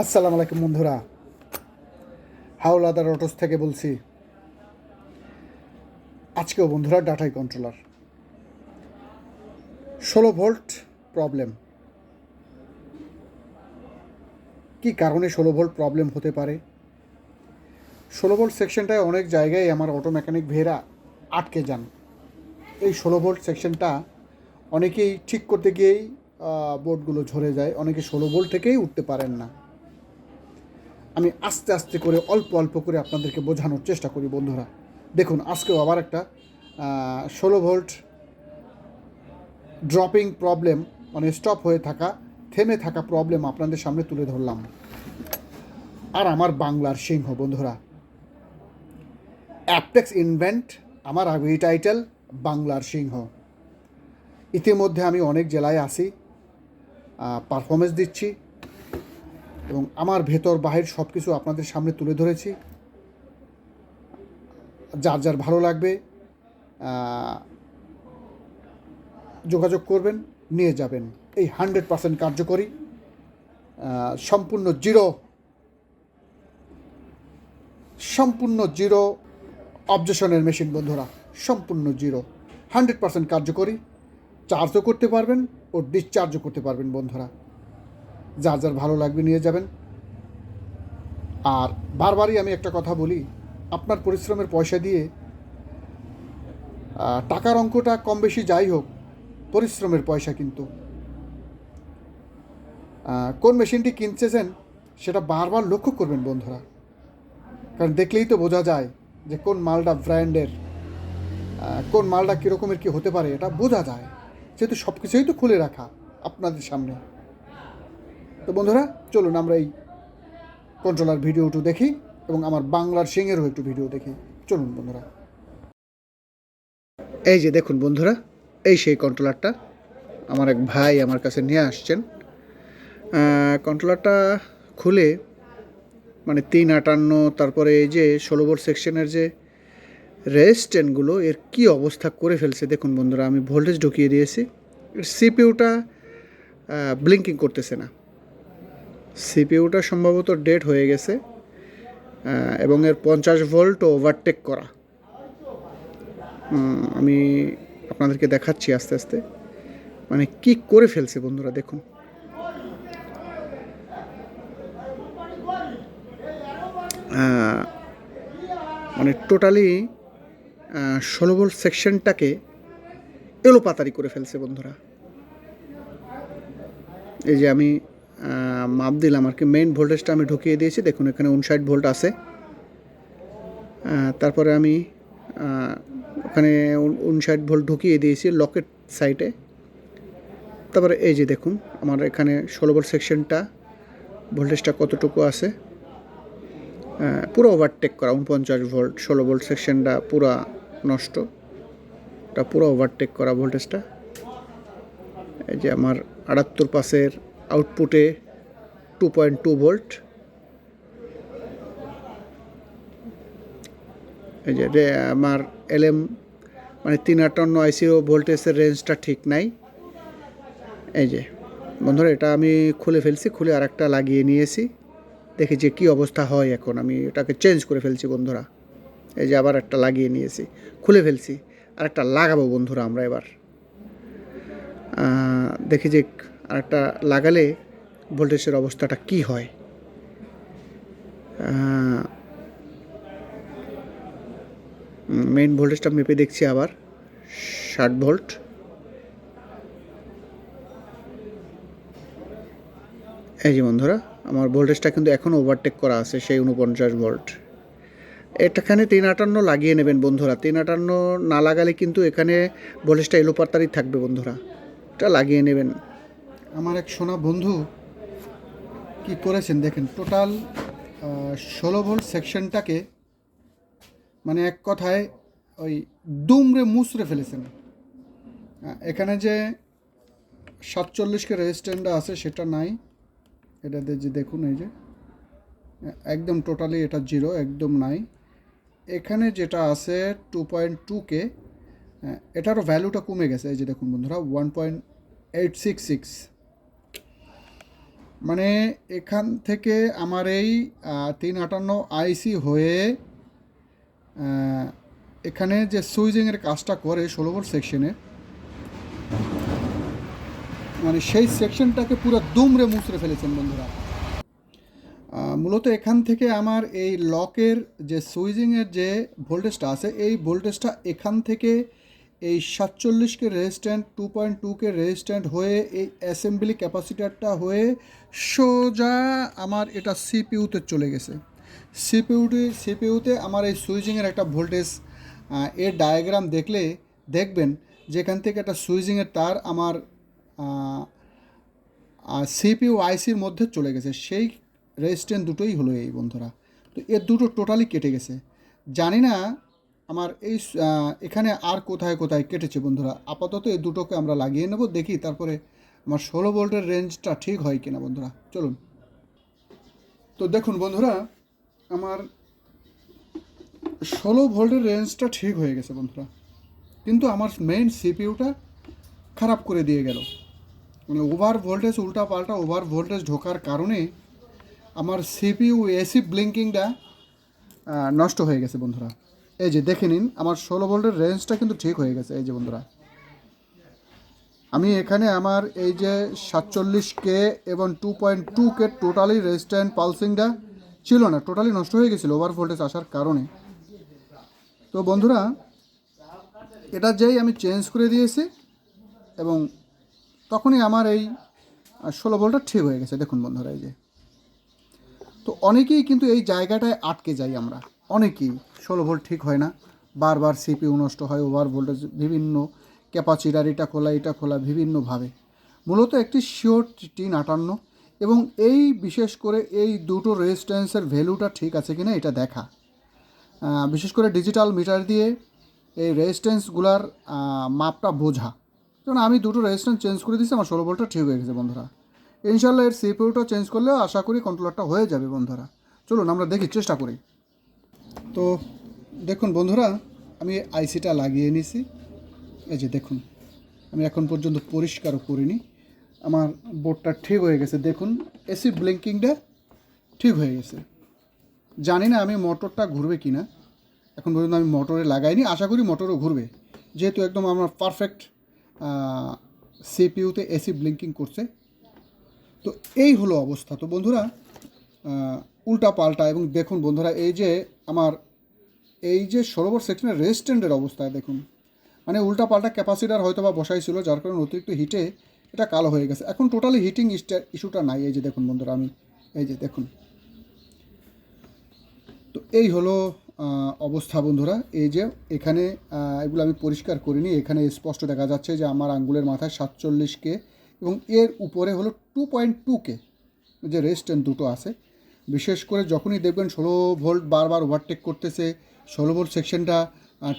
আসসালামু আলাইকুম বন্ধুরা। হাওলাদার অটোস থেকে বলছি। আজকেও বন্ধুরা ডাটাই কন্ট্রোলার। ষোলো ভোল্ট প্রবলেম। কি কারণে ষোলো ভোল্ট প্রবলেম হতে পারে? ষোলো ভোল্ট সেকশনটায় অনেক জায়গায় আমার অটো মেকানিক ভেরা আটকে যান। এই ষোলো ভোল্ট সেকশনটা অনেকেই ঠিক করতে গিয়েই বোর্ডগুলো ঝরে যায়। অনেকে ষোলো ভোল্ট থেকেই উঠতে পারেন না। আমি আস্তে আস্তে করে, অল্প অল্প করে আপনাদেরকে বোঝানোর চেষ্টা করি বন্ধুরা। দেখুন, আজকেও আবার একটা ষোলো ভোল্ট ড্রপিং প্রবলেম মানে স্টপ হয়ে থাকা, থেমে থাকা প্রবলেম আপনাদের সামনে তুলে ধরলাম। আর আমার বাংলার সিংহ বন্ধুরা। অ্যাপটেক্স ইনভেন্ট আমার আগে টাইটেল বাংলার সিংহ। ইতিমধ্যে আমি অনেক জেলায় আসি পারফরমেন্স দিচ্ছি এবং আমার ভেতর, বাহির সব কিছু আপনাদের সামনে তুলে ধরেছি। যার যার ভালো লাগবে যোগাযোগ করবেন, নিয়ে যাবেন। এই হান্ড্রেড পার্সেন্ট কার্যকরী সম্পূর্ণ জিরো সম্পূর্ণ জিরো অবজেশনের মেশিন, বন্ধুরা, সম্পূর্ণ জিরো। হান্ড্রেড পার্সেন্ট কার্যকরী, চার্জও করতে পারবেন ও ডিসচার্জও করতে পারবেন, বন্ধুরা। যার যার ভালো লাগবে নিয়ে যাবেন। আর বারবারই আমি একটা কথা বলি, আপনার পরিশ্রমের পয়সা দিয়ে টাকার অঙ্কটা কম বেশি যাই হোক, পরিশ্রমের পয়সা কিন্তু। কোন মেশিনটি কিনতেছেন সেটা বারবার লক্ষ্য করবেন বন্ধুরা। কারণ দেখলেই তো বোঝা যায় যে কোন মালটা ব্র্যান্ডের কোন মালটা কীরকমের কী হতে পারে, এটা বোঝা যায়। যেহেতু সব কিছুই তো খুলে রাখা আপনাদের সামনে। তো বন্ধুরা, চলুন আমরা এই কন্ট্রোলার ভিডিওটু দেখি এবং আমার বাংলার সিংয়েরও একটু ভিডিও দেখি। চলুন বন্ধুরা। এই যে দেখুন বন্ধুরা, এই সেই কন্ট্রোলারটা আমার এক ভাই আমার কাছে নিয়ে আসছেন। কন্ট্রোলারটা খুলে মানে তিন আটান্ন, তারপরে এই যে ষোলো বোর্ড সেকশনের যে রেজিস্ট্যান্টগুলো এর কি অবস্থা করে ফেলছে দেখুন বন্ধুরা, আমি ভোল্টেজ ঢুকিয়ে দিয়েছি। এর সিপিউটা ব্লিঙ্কিং করতেছে না। সিপিইউটা সম্ভবত ডেট হয়ে গেছে এবং এর পঞ্চাশ ভোল্ট ওভারটেক করা। আমি আপনাদেরকে দেখাচ্ছি আস্তে আস্তে। মানে কি করে ফেলছে বন্ধুরা, দেখুন। মানে টোটালি ষোলো ভোল্ট সেকশনটাকে এলোপাতারি করে ফেলছে বন্ধুরা। এই যে আমি মাপ দিলাম আর কি। মেইন ভোল্টেজটা আমি ঢুকিয়ে দিয়েছি। দেখুন, এখানে উনষাট ভোল্ট আছে। তারপরে আমি ওখানে উন- উনষাট ভোল্ট ঢুকিয়ে দিয়েছি লকেট সাইটে তারপরে এই যে দেখুন, আমার এখানে ষোলো ভোল্ট সেকশনটা ভোল্টেজটা কতটুকু আছে? পুরো ওভারটেক করা, উনপঞ্চাশ ভোল্ট ষোলো ভোল্ট সেকশনটা পুরো নষ্ট। ওটা পুরো ওভারটেক করা ভোল্টেজটা এই যে আমার আটাত্তর পাসের আউটপুটে টু পয়েন্ট টু ভোল্ট এই যে আমার এলএম মানে তিন আটান্ন আইসিও ভোল্টেজের রেঞ্জটা ঠিক নাই। এই যে, বন্ধুরা, এটা আমি খুলে ফেলছি, খুলে আর একটা লাগিয়ে নিয়েছি। দেখি যে কী অবস্থা হয় এখন, আমি এটাকে চেঞ্জ করে ফেলছি বন্ধুরা। এই যে আবার একটা লাগিয়ে নিয়েছি, খুলে ফেলছি আর একটা লাগাবো বন্ধুরা আমরা এবার। দেখি যে আরেকটা লাগালে ভোল্টেজের অবস্থাটা কি হয়? মেইন ভোল্টেজটা মেপে দেখছি আবার। ষাট ভোল্ট। এই যে বন্ধুরা, আমার ভোল্টেজটা কিন্তু এখনও ওভারটেক করা আছে, সেই উনপঞ্চাশ ভোল্ট। এটাখানে তিন আটান্ন লাগিয়ে নেবেন বন্ধুরা। তিন আটান্ন না লাগালে কিন্তু এখানে ভোল্টেজটা এলোপাতারি থাকবে বন্ধুরা। এটা লাগিয়ে নেবেন। আমার এক সোনা বন্ধু কি করেছেন দেখেন টোটাল ষোলো ভোল্ট সেকশনটাকে মানে এক কথায় ওই দুমড়ে মুচড়ে ফেলেছেন। এখানে যে সাতচল্লিশকে রেজিস্ট্যান্টটা আছে সেটা নাই। এটাতে যে দেখুন এই যে, একদম টোটালি এটা জিরো একদম নাই। এখানে যেটা আছে টু পয়েন্ট টু টুকে এটারও ভ্যালুটা কমে গেছে। এই যে দেখুন বন্ধুরা one point eight six six মানে এখান থেকে আমার এই তিন আটান্ন আইসি হয়ে এখানে যে সুইজিংয়ের কাজটা করে ষোলো ভোল্ট সেকশনে মানে সেই সেকশনটাকে পুরো দুমড়ে মুচড়ে ফেলেছেন বন্ধুরা। মূলত এখান থেকে আমার এই লকের যে সুইজিংয়ের যে ভোল্টেজটা আছে, এই ভোল্টেজটা এখান থেকে এই সাতচল্লিশকে রেজিস্ট্যান্ট টু পয়েন্ট টুকে রেজিস্ট্যান্ট হয়ে এই অ্যাসেম্বলি ক্যাপাসিটারটা হয়ে সোজা আমার এটা সিপিউতে চলে গেছে। সিপিউতে সিপিউতে আমার এই সুইচিংয়ের একটা ভোল্টেজ এর ডায়াগ্রাম দেখলে দেখবেন যেখান থেকে একটা সুইচিংয়ের তার আমার সিপিউ আইসির মধ্যে চলে গেছে। সেই রেজিস্ট্যান্ট দুটোই হলো এই বন্ধুরা। তো এর দুটো টোটালি কেটে গেছে। জানি না আমার এই এখানে আর কোথায় কোথায় কেটেছে বন্ধুরা? আপাতত এই দুটোকে আমরা লাগিয়ে নেব, দেখি তারপরে আমার ষোলো ভোল্টের রেঞ্জটা ঠিক হয় কিনা বন্ধুরা। চলুন। তো দেখুন বন্ধুরা, আমার ষোলো ভোল্টের রেঞ্জটা ঠিক হয়ে গেছে বন্ধুরা। কিন্তু আমার মেইন সিপিইউটা খারাপ করে দিয়ে গেল। মানে ওভার ভোল্টেজ উল্টা পাল্টা ওভার ভোল্টেজ ঢোকার কারণে আমার সিপিইউ এসি ব্লিঙ্কিংটা নষ্ট হয়ে গেছে বন্ধুরা। এই যে দেখে নিন, আমার ষোলো ভোল্টের রেঞ্জটা কিন্তু ঠিক হয়ে গেছে। এই যে বন্ধুরা, আমি এখানে আমার এই যে সাতচল্লিশ কে এবং টু পয়েন্ট টু কে টোটালি রেজিস্ট্যান্ট পালসিংটা ছিল না টোটালি নষ্ট হয়ে গেছিল ওভার ভোল্টেজ আসার কারণে। তো বন্ধুরা, এটা যেই আমি চেঞ্জ করে দিয়েছি এবং তখনই আমার এই ষোলো ভোল্টটা ঠিক হয়ে গেছে। দেখুন বন্ধুরা, এই যে। তো অনেকেই কিন্তু এই জায়গাটায় আটকে যাই আমরা। অনেকেই ষোলো ভোল্ট ঠিক হয় না, বারবার সিপিউ নষ্ট হয়, ওভার ভোল্টেজ, বিভিন্ন ক্যাপাসিটার, এটা খোলা এটা খোলা, বিভিন্নভাবে। মূলত একটি শিওর টিন আটান্ন এবং এই বিশেষ করে এই দুটো রেজিস্ট্যান্সের ভ্যালুটা ঠিক আছে কিনা এটা দেখা। বিশেষ করে ডিজিটাল মিটার দিয়ে এই রেজিস্ট্যান্সগুলার মাপটা বোঝা। যেমন আমি দুটো রেজিস্ট্যান্স চেঞ্জ করে দিয়েছি, আমার ষোলো ভোল্টটা ঠিক হয়ে গেছে বন্ধুরা। ইনশাল্লাহ এর সিপিউটা চেঞ্জ করলেও আশা করি কন্ট্রোলারটা হয়ে যাবে বন্ধুরা। চলুন আমরা দেখি, চেষ্টা করি। তো দেখুন বন্ধুরা, আমি আইসিটা লাগিয়ে নিছি। এই যে দেখুন, আমি এখন পর্যন্ত পরিষ্কারও করিনি। আমার বোর্ডটা ঠিক হয়ে গেছে। দেখুন, এসি ব্লিঙ্কিংটা ঠিক হয়ে গেছে। জানি না আমি মোটরটা ঘুরবে কি না এখন পর্যন্ত আমি মোটরে লাগাইনি। আশা করি মোটরও ঘুরবে। যেহেতু একদম আমার পারফেক্ট সিপিইউতে এসি ব্লিঙ্কিং করছে। তো এই হলো অবস্থা। তো বন্ধুরা উল্টা পাল্টা এবং দেখুন বন্ধুরা, এই যে আমার এই যে সরোবর সেকশনের রেজিস্ট্যান্টের অবস্থায় দেখুন। মানে উল্টা পাল্টা ক্যাপাসিটার হয়তো বা বসাই ছিল যার কারণে অতিরিক্ত হিটে এটা কালো হয়ে গেছে। এখন টোটালি হিটিং ইস্যুটা নাই। এই যে দেখুন বন্ধুরা, আমি এই যে দেখুন। তো এই হলো অবস্থা বন্ধুরা। এই যে এখানে এগুলো আমি পরিষ্কার করিনি। এখানে স্পষ্ট দেখা যাচ্ছে যে আমার আঙ্গুলের মাথায় সাতচল্লিশ কে এবং এর উপরে হলো টু পয়েন্ট টু কে। যে রেস্টেন্ট দুটো আছে। বিশেষ করে যখনই দেখবেন ষোলো ভোল্ট বারবার ওভারটেক করতেছে ষোলো ভোল্ট সেকশনটা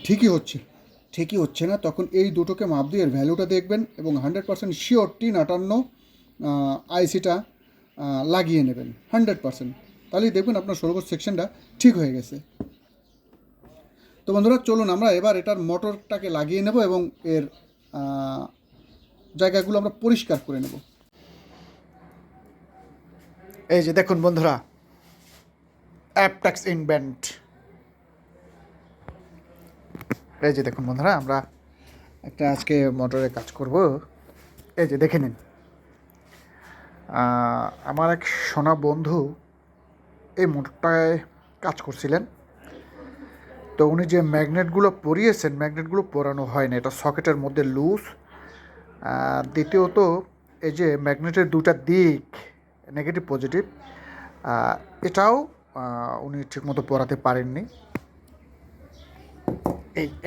ঠিকই হচ্ছে। ঠিকই হচ্ছে না, তখন এই দুটোকে মাপ দিয়ে এর ভ্যালুটা দেখবেন এবং হান্ড্রেড পার্সেন্ট শিওর টিন আটান্ন আইসিটা লাগিয়ে নেবেন হান্ড্রেড পার্সেন্ট তাহলেই দেখবেন আপনার ষোলো ভোল্ট সেকশনটা ঠিক হয়ে গেছে। তো বন্ধুরা, চলুন আমরা এবার এটার মোটরটাকে লাগিয়ে নেব এবং এর জায়গাগুলো আমরা পরিষ্কার করে নেব। এই যে দেখুন বন্ধুরা অ্যাপটাক্স ইনভেন্ট এই যে দেখুন বন্ধুরা, আমরা একটা আজকে মোটরে কাজ করব। এই যে দেখে নিন। আমার এক সোনা বন্ধু এই মোটরটায় কাজ করছিলেন। তো উনি যে ম্যাগনেটগুলো পরিয়েছেন, ম্যাগনেটগুলো পরানো হয় না এটা সকেটের মধ্যে লুজ। দ্বিতীয়ত, এই যে ম্যাগনেটের দুটা দিক নেগেটিভ পজিটিভ এটাও উনি ঠিকমতো পরাতে পারেননি।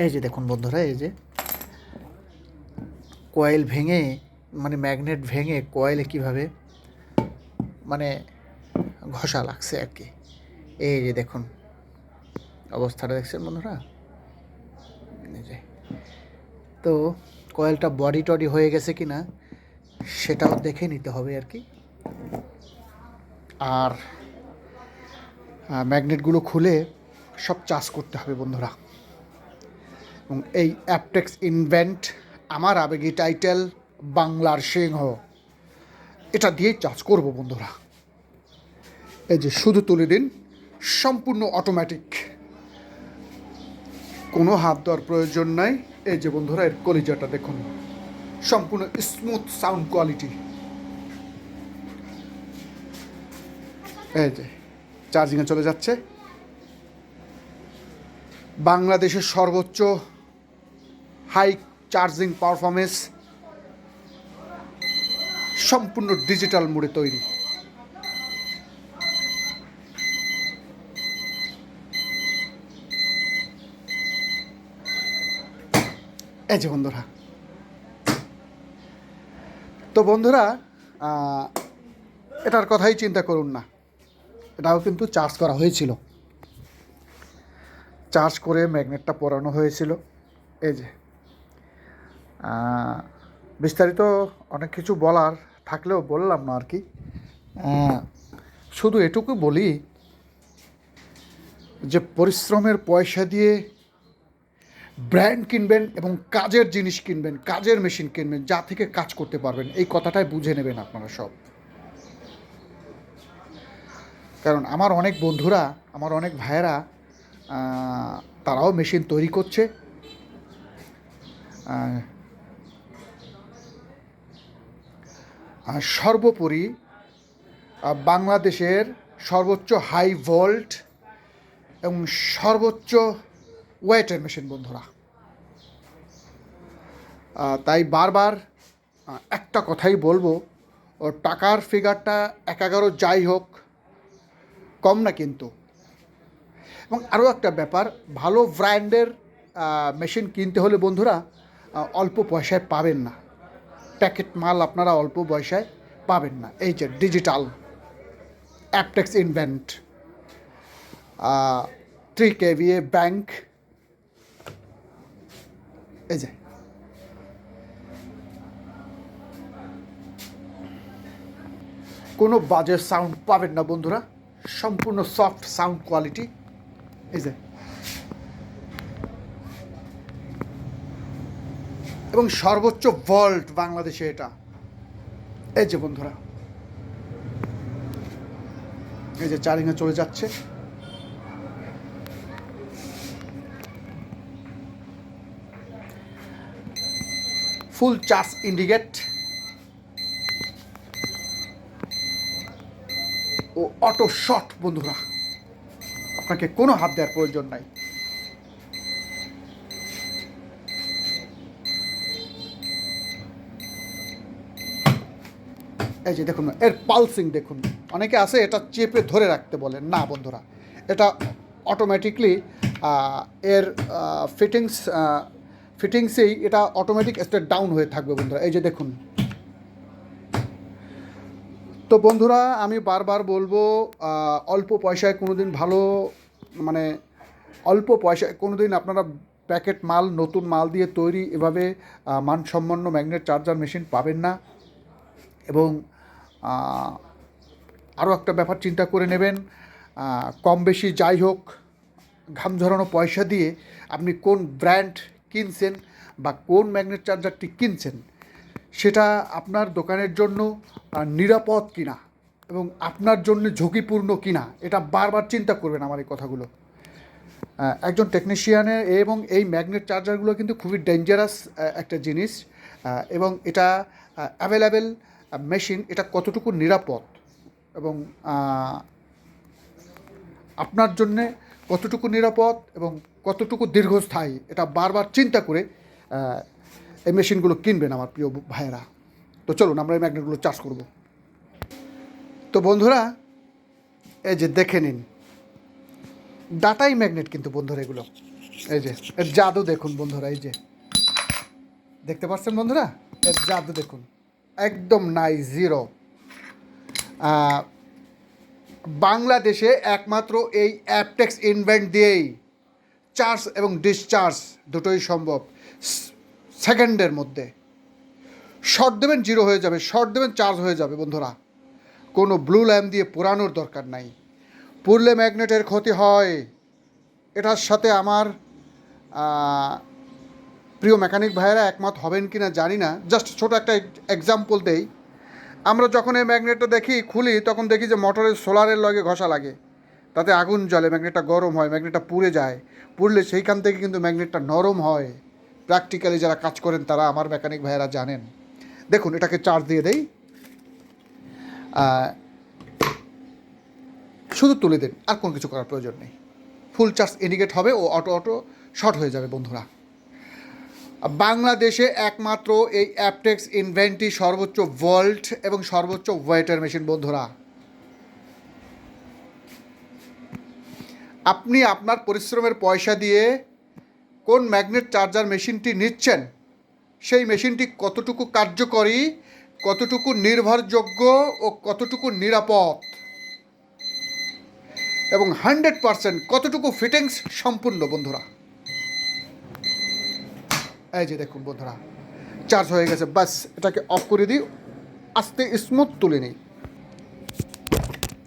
এই যে দেখুন বন্ধুরা, এই যে কয়েল ভেঙে মানে ম্যাগনেট ভেঙে কয়েলে কীভাবে মানে ঘষা লাগছে আর কি। এই যে দেখুন, অবস্থাটা দেখছেন বন্ধুরা? তো কয়েলটা বডি টডি হয়ে গেছে কি না সেটাও দেখে নিতে হবে আর কি। আর ম্যাগনেটগুলো খুলে সব চাষ করতে হবে বন্ধুরা। এবং এই অ্যাপটেক্স ইনভেন্ট আমার আবেগী টাইটেল বাংলার সিংহ। এটা দিয়েই চার্জ করব বন্ধুরা। এই যে শুধু তুলে দিন, সম্পূর্ণ অটোমেটিক কোনো হাত দেওয়ার প্রয়োজন নাই। এই যে বন্ধুরা, এর কলিজাটা দেখুন। সম্পূর্ণ স্মুথ সাউন্ড কোয়ালিটি এই যে চার্জিংয়ে চলে যাচ্ছে। বাংলাদেশের সর্বোচ্চ হাই চার্জিং পারফরমেন্স, সম্পূর্ণ ডিজিটাল মোডে তৈরি। এই যে বন্ধুরা, তো বন্ধুরা এটার কথাই চিন্তা করুন না। এটাও কিন্তু চার্জ করা হয়েছিল। চার্জ করে ম্যাগনেটটা পরানো হয়েছিল। এই যে বিস্তারিত অনেক কিছু বলার থাকলেও বললাম না আর কি। শুধু এটুকু বলি যে পরিশ্রমের পয়সা দিয়ে ব্র্যান্ড কিনবেন এবং কাজের জিনিস কিনবেন, কাজের মেশিন কিনবেন, যা থেকে কাজ করতে পারবেন, এই কথাটাই বুঝে নেবেন আপনারা সব। কারণ আমার অনেক বন্ধুরা, আমার অনেক ভাইয়েরা তারাও মেশিন তৈরি করছে আহ, আর সর্বোপরি বাংলাদেশের সর্বোচ্চ হাই ভোল্ট এবং সর্বোচ্চ ওয়েটের মেশিন বন্ধুরা। তাই বারবার একটা কথাই বলব, ও টাকার ফিগারটা এক এগারো যাই হোক, কম না কিন্তু। এবং আরও একটা ব্যাপার, ভালো ব্র্যান্ডের মেশিন কিনতে হলে বন্ধুরা অল্প পয়সায় পাবেন না। প্যাকেট মাল আপনারা অল্প পয়সায় পাবেন না। এই যে digital Aptex invent three KVA bank এই যে। কোনো বাজে সাউন্ড পাবেন না বন্ধুরা, সম্পূর্ণ সফট সাউন্ড কোয়ালিটি এই যে। এবং সর্বোচ্চ ভল্ট বাংলাদেশে এটা। এই যে বন্ধুরা, এই যে চারিংয়ে চলে যাচ্ছে। Full charge indicate. ও অটো শট, বন্ধুরা। আপনাকে কোনো হাত দেওয়ার প্রয়োজন নাই। এই যে দেখুন, এর পালসিং দেখুন। অনেকে আছে এটা চেপে ধরে রাখতে বলেন না বন্ধুরা। এটা অটোমেটিকলি এর ফিটিংস ফিটিংসেই এটা অটোমেটিক স্টেট ডাউন হয়ে থাকবে বন্ধুরা। এই যে দেখুন। তো বন্ধুরা, আমি বারবার বলব অল্প পয়সায় কোনো দিন ভালো মানে অল্প পয়সায় কোনো দিন আপনারা প্যাকেট মাল, নতুন মাল দিয়ে তৈরি এভাবে মানসম্পন্ন ম্যাগনেট চার্জার মেশিন পাবেন না। এবং আরও একটা ব্যাপার চিন্তা করে নেবেন। কম বেশি যাই হোক, ঘাম ঝরানো পয়সা দিয়ে আপনি কোন ব্র্যান্ড কিনছেন বা কোন ম্যাগনেট চার্জারটি কিনছেন, সেটা আপনার দোকানের জন্য নিরাপদ কিনা এবং আপনার জন্য ঝুঁকিপূর্ণ কিনা, এটা বারবার চিন্তা করবেন আমার এই কথাগুলো। একজন টেকনিশিয়ানের এবং এই ম্যাগনেট চার্জারগুলো কিন্তু খুবই ডেঞ্জারাস একটা জিনিস। এবং এটা অ্যাভেলেবেল মেশিন এটা কতটুকু নিরাপদ এবং আপনার জন্যে কতটুকু নিরাপদ এবং কতটুকু দীর্ঘস্থায়ী, এটা বারবার চিন্তা করে এই মেশিনগুলো কিনবেন আমার প্রিয় ভাইয়েরা। তো চলুন, আমরা এই ম্যাগনেটগুলো চার্জ করব। তো বন্ধুরা, এই যে দেখে নিন। ডাটাই ম্যাগনেট কিন্তু বন্ধুরা এগুলো। এই যে, এর জাদু দেখুন বন্ধুরা, এই যে। দেখতে পাচ্ছেন বন্ধুরা? এর জাদু দেখুন। একদম নাই জিরো বাংলাদেশে একমাত্র এই অ্যাপটেক্স ইনভেন্ট দিয়েই চার্জ এবং ডিসচার্জ দুটোই সম্ভব সেকেন্ডের মধ্যে। শর্ট দেবেন জিরো হয়ে যাবে, শর্ট দেবেন চার্জ হয়ে যাবে, বন্ধুরা। কোনো ব্লু ল্যাম্প দিয়ে পোড়ানোর দরকার নাই। পুরলে ম্যাগনেটের ক্ষতি হয়। এটার সাথে আমার প্রিয় মেকানিক ভাইয়েরা, একমত হবেন কি না জানি না। জাস্ট ছোট একটা এক্সাম্পল দেই। আমরা যখন এই ম্যাগনেটটা দেখি, খুলি, তখন দেখি যে মোটরের সোলারের লগে ঘষা লাগে। তাতে আগুন জ্বলে ম্যাগনেটটা গরম হয় ম্যাগনেটটা পুড়ে যায়। পুড়লে সেইখান থেকে কিন্তু ম্যাগনেটটা নরম হয়। প্র্যাকটিক্যালি যারা কাজ করেন, তারা আমার মেকানিক ভাইয়েরা জানেন। দেখুন, এটাকে চার্জ দিয়ে দেই। শুধু তুলে দিন, আর কোনো কিছু করার প্রয়োজন নেই। ফুল চার্জ ইন্ডিকেট হবে, ও অটো অটো শর্ট হয়ে যাবে, বন্ধুরা। বাংলাদেশে একমাত্র এই অ্যাপটেক্স ইনভেন্টি সর্বোচ্চ ভোল্ট এবং সর্বোচ্চ ওয়েটের মেশিন, বন্ধুরা। আপনি আপনার পরিশ্রমের পয়সা দিয়ে কোন ম্যাগনেট চার্জার মেশিনটি নিচ্ছেন? সেই মেশিনটি কতটুকু কার্যকরী, কতটুকু নির্ভরযোগ্য ও কতটুকু নিরাপদ? এবং হান্ড্রেড পারসেন্ট কতটুকু ফিটিংস সম্পূর্ণ, বন্ধুরা? এই যে দেখুন বন্ধুরা চার্জ হয়ে গেছে বাস এটাকে অফ করে দিই, আস্তে স্মুথ তুলে নিই।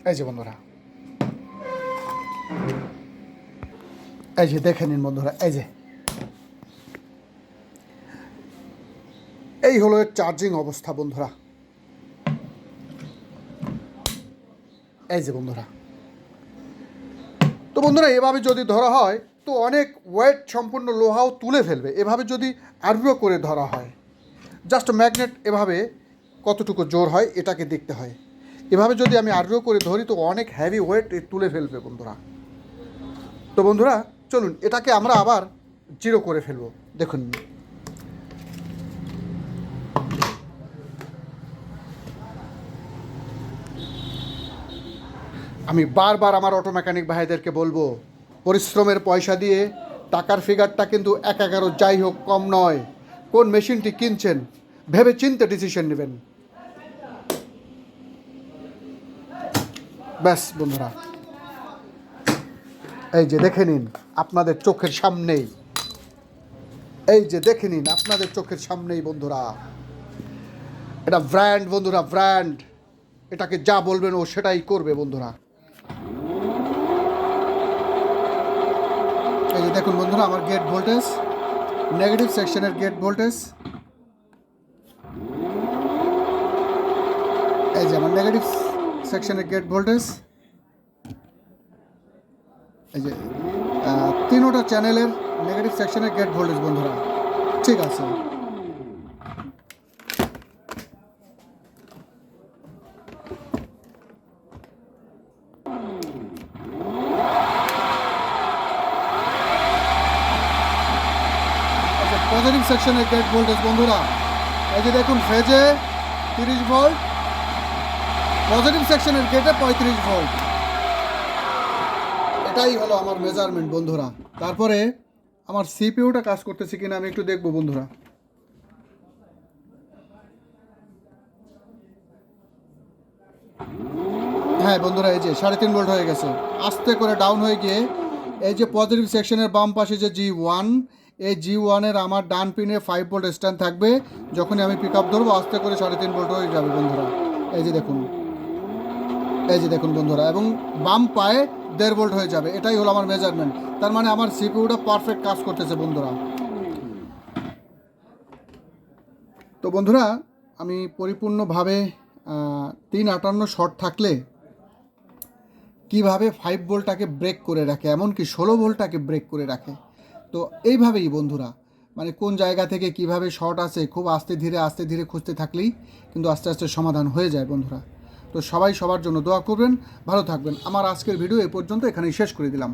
এই যে বন্ধুরা, এই যে দেখে নিন বন্ধুরা, এই যে। এই হলো চার্জিং অবস্থা বন্ধুরা। এই যে বন্ধুরা। তো বন্ধুরা, এভাবে যদি ধরা হয় তো অনেক ওয়েট সম্পূর্ণ লোহাও তুলে ফেলবে। এভাবে যদি আরবিও করে ধরা হয় জাস্ট ম্যাগনেট এভাবে কতটুকু জোর হয় এটাকে দেখতে হয়। এভাবে যদি আমি আরবিও করে ধরি, তো অনেক হ্যাভি ওয়েট তুলে ফেলবে বন্ধুরা। তো বন্ধুরা, চলুন, এটাকে আমরা আবার জিরো করে ফেলব। দেখুন। আমি বারবার আমার অটো মেকানিক ভাইদেরকে বলব পরিশ্রমের পয়সা দিয়ে টাকার ফিগারটা কিন্তু এক এগারো যাই হোক কম নয়। কোন মেশিনটি কিনছেন? ভেবে চিন্তে ডিসিশন নেবেন। ব্যাস বন্ধুরা। এই যে দেখে নিন, আপনাদের চোখের সামনেই। এই যে দেখে নিন, আপনাদের চোখের সামনেই বন্ধুরা। এটা ব্র্যান্ড বন্ধুরা ব্র্যান্ড এটাকে যা বলবেন ও সেটাই করবে বন্ধুরা। এই যে দেখুন বন্ধুরা আমার গেট ভোল্টেজ নেগেটিভ সেকশনের গেট ভোল্টেজ এই যে আমার নেগেটিভ সেকশনের গেট ভোল্টেজ এই যে আহ, তিনোটা চ্যানেলের নেগেটিভ সেকশনের গেট ভোল্টেজ বন্ধুরা। ঠিক আছে। পজিটিভ সেকশনের গেট ভোল্টেজ বন্ধুরা। এই যে দেখুন ফেজে তিরিশ ভোল্ট পজিটিভ সেকশনের গেটে পঁয়ত্রিশ ভোল্ট এটাই হলো আমার মেজারমেন্ট বন্ধুরা। তারপরে আমার সিপিইউটা কাজ করতেছে কিনা আমি একটু দেখব, বন্ধুরা। হ্যাঁ বন্ধুরা, এই যে সাড়ে তিন ভোল্ট হয়ে গেছে। আস্তে করে ডাউন হয়ে গিয়ে এই যে পজিটিভ সেকশনের বাম পাশে যে জি ওয়ান এই জি ওয়ানের আমার ডান পিনে ফাইভ ভোল্ট স্ট্যান্ড থাকবে। যখনই আমি পিক আপ ধরবো, আস্তে করে সাড়ে তিন ভোল্ট হয়ে যাবে বন্ধুরা। এই যে দেখুন। এই যে দেখুন বন্ধুরা, এবং বাম পায়ে দেড় ভোল্ট হয়ে যাবে। এটাই হলো আমার মেজারমেন্ট তার মানে আমার সিপিউটা পারফেক্ট কাজ করতেছে বন্ধুরা। তো বন্ধুরা, আমি পরিপূর্ণভাবে তিন আটান্ন শর্ট থাকলে কীভাবে ফাইভ ভোল্টটাকে ব্রেক করে রাখে, এমনকি ষোলো ভোল্টটাকে ব্রেক করে রাখে তো এইভাবেই বন্ধুরা মানে কোন জায়গা থেকে কীভাবে শর্ট আছে খুব আস্তে ধীরে আস্তে ধীরে খুঁজতে থাকলেই কিন্তু আস্তে আস্তে সমাধান হয়ে যায় বন্ধুরা। তো সবাই সবার জন্য দোয়া করবেন, ভালো থাকবেন। আমার আজকের ভিডিও এ পর্যন্ত এখানেই শেষ করে দিলাম।